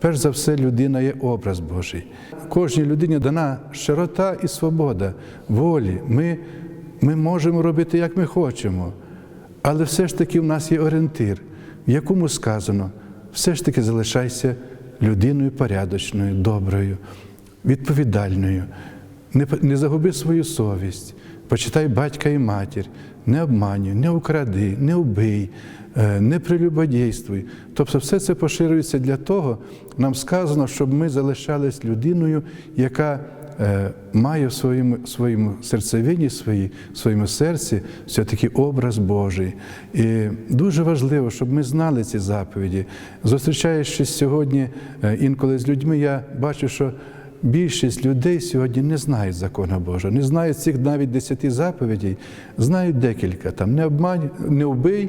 Перш за все, людина є образ Божий. Кожній людині дана широта і свобода волі. Ми, ми можемо робити, як ми хочемо. Але все ж таки в нас є орієнтир, в якому сказано, все ж таки залишайся людиною порядочною, доброю, відповідальною. Не, не загуби свою совість, почитай батька і матір, не обманюй, не укради, не вбий, е, не прелюбодійствуй. Тобто все це поширюється для того, нам сказано, щоб ми залишались людиною, яка е, має в своєму, своєму серцевині, своїй, в своєму серці все-таки образ Божий. І дуже важливо, щоб ми знали ці заповіді. Зустрічаючись сьогодні е, інколи з людьми, я бачу, що більшість людей сьогодні не знають закону Божого, не знають цих навіть десяти заповідей, знають декілька там не обмань, не вбий.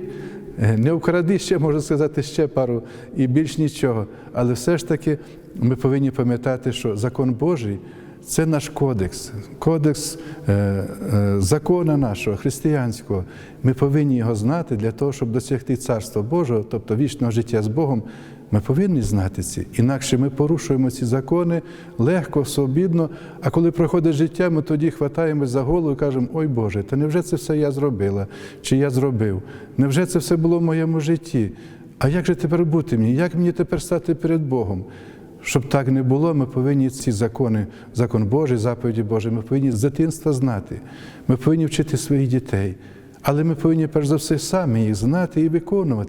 Не вкради ще, можна сказати, ще пару і більш нічого. Але все ж таки ми повинні пам'ятати, що закон Божий це наш кодекс, кодекс е, е, закона нашого, християнського. Ми повинні його знати для того, щоб досягти Царства Божого, тобто вічного життя з Богом. Ми повинні знати ці. Інакше ми порушуємо ці закони легко, свобідно. А коли проходить життя, ми тоді хватаємось за голову і кажемо: Ой Боже, та невже це все я зробила? Чи я зробив? Невже це все було в моєму житті? А як же тепер бути мені? Як мені тепер стати перед Богом? Щоб так не було, ми повинні ці закони, закон Божий, заповіді Божі, ми повинні з дитинства знати. Ми повинні вчити своїх дітей. Але ми повинні перш за все самі їх знати і виконувати.